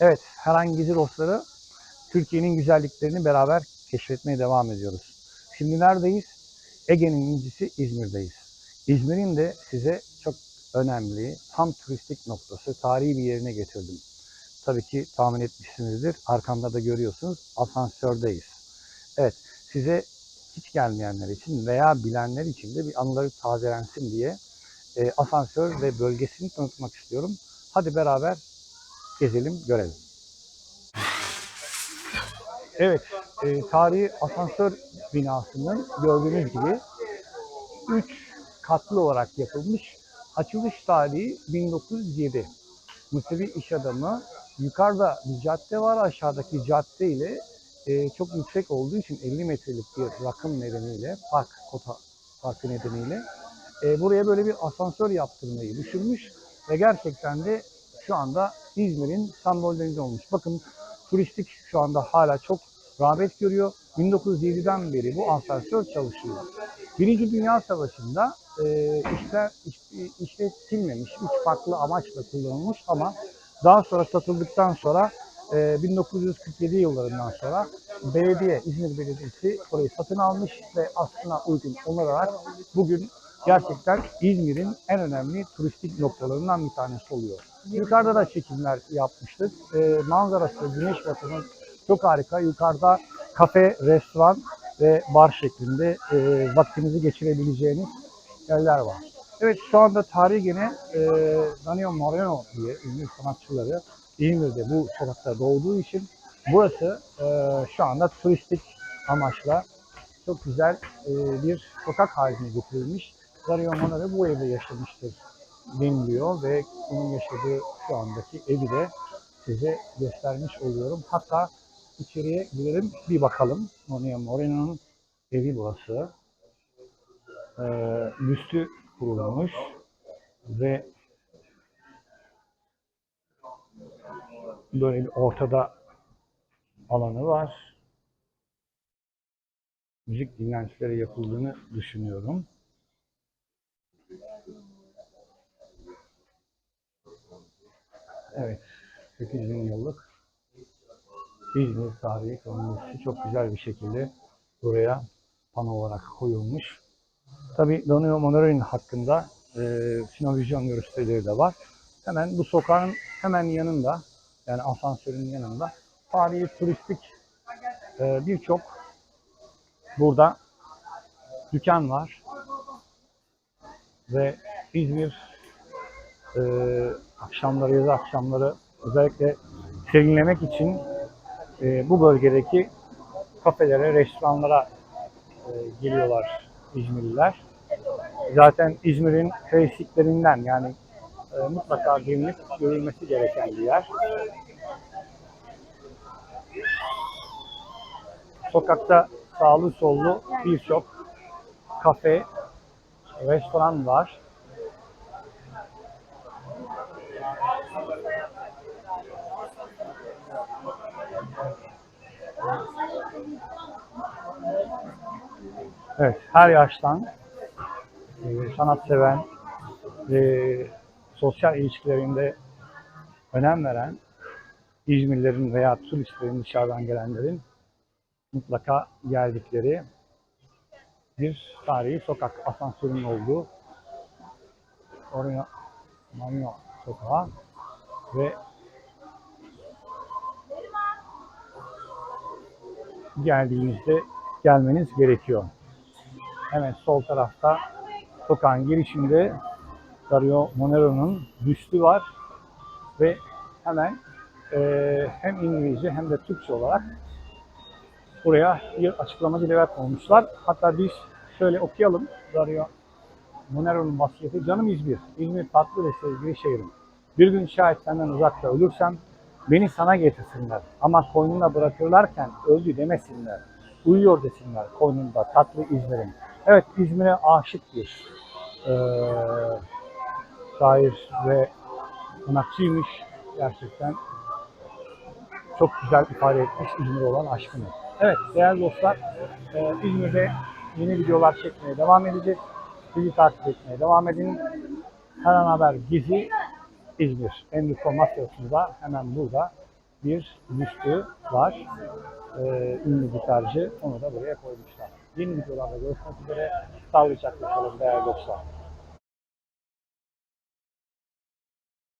Evet, herhangi gezi dostları Türkiye'nin güzelliklerini beraber keşfetmeye devam ediyoruz. Şimdi neredeyiz? Ege'nin incisi İzmir'deyiz. İzmir'in de size çok önemli, tam turistik noktası, tarihi bir yerine getirdim. Tabii ki tahmin etmişsinizdir. Arkamda da görüyorsunuz asansördeyiz. Evet, size hiç gelmeyenler için veya bilenler için de bir anıları tazelensin diye e, asansör ve bölgesini tanıtmak istiyorum. Hadi beraber gezelim, görelim. Evet, e, tarihi asansör binasının gördüğünüz gibi 3 katlı olarak yapılmış. Açılış tarihi 1907. Musevi iş adamı yukarıda bir cadde var, aşağıdaki cadde ile e, çok yüksek olduğu için 50 metrelik bir rakım nedeniyle, park kota farkı nedeniyle e, buraya böyle bir asansör yaptırmayı düşünmüş ve gerçekten de şu anda İzmir'in sembollerinden olmuş. Bakın turistik şu anda hala çok rağbet görüyor. 1907'den beri bu asansör çalışıyor. Birinci Dünya Savaşı'nda e, işler, iş, işletilmemiş, üç farklı amaçla kullanılmış ama daha sonra satıldıktan sonra e, 1947 yıllarından sonra belediye, İzmir Belediyesi orayı satın almış ve aslına uygun olarak bugün gerçekten İzmir'in en önemli turistik noktalarından bir tanesi oluyor. Yukarıda da çekimler yapmıştık. E, manzarası, güneş batımı çok harika. Yukarıda kafe, restoran ve bar şeklinde e, vaktinizi geçirebileceğiniz yerler var. Evet şu anda tarihi gene e, Daniel Moreno diye ünlü sanatçıları İzmir'de bu sokakta doğduğu için burası e, şu anda turistik amaçla çok güzel e, bir sokak haline getirilmiş. Moreno bu evde yaşamıştır deniliyor ve onun yaşadığı şu andaki evi de size göstermiş oluyorum. Hatta içeriye girelim bir bakalım. Dario Moreno'nun evi burası. E, büstü kurulmuş ve böyle bir ortada alanı var. Müzik dinlentileri yapıldığını düşünüyorum. Evet, 800 yıllık İzmir tarihi kronolojisi çok güzel bir şekilde buraya pano olarak koyulmuş. Tabii Danilo Monore'nin hakkında e, sinovizyon gösterileri de var. Hemen bu sokağın hemen yanında, yani asansörün yanında tarihi turistik e, birçok burada dükkan var. Ve İzmir e, akşamları, yaz akşamları özellikle serinlemek için e, bu bölgedeki kafelere, restoranlara e, geliyorlar İzmirliler. Zaten İzmir'in klasiklerinden yani e, mutlaka gelinip görülmesi gereken bir yer. Sokakta sağlı sollu birçok kafe, restoran var. Evet, her yaştan e, sanat seven ve sosyal ilişkilerinde önem veren İzmirlilerin veya turistlerin dışarıdan gelenlerin mutlaka geldikleri bir tarihi sokak asansörün olduğu oraya Marino sokağı ve geldiğinizde gelmeniz gerekiyor. Hemen sol tarafta sokağın girişinde Dario Monero'nun büstü var ve hemen e, hem İngilizce hem de Türkçe olarak buraya bir açıklama dile koymuşlar. Hatta biz şöyle okuyalım Dario Monero'nun vasiyeti. Canım İzmir, İzmir tatlı ve sevgili şehrim. Bir gün şayet senden uzakta ölürsem beni sana getirsinler. Ama koynunda bırakırlarken öldü demesinler. Uyuyor desinler koynunda tatlı İzmir'im. Evet İzmir'e aşık bir e, şair ve sanatçıymış. Gerçekten çok güzel ifade etmiş İzmir olan aşkını. Evet değerli dostlar e, İzmir'de yeni videolar çekmeye devam edeceğiz. Bizi takip etmeye devam edin. Her an haber Gezi İzmir. Endüstri Masyası'nda hemen burada bir büstü var. Ee, ünlü gitarcı. Onu da buraya koymuşlar. Yeni videolarda görüşmek üzere. Sağlıcakla kalın değerli dostlar.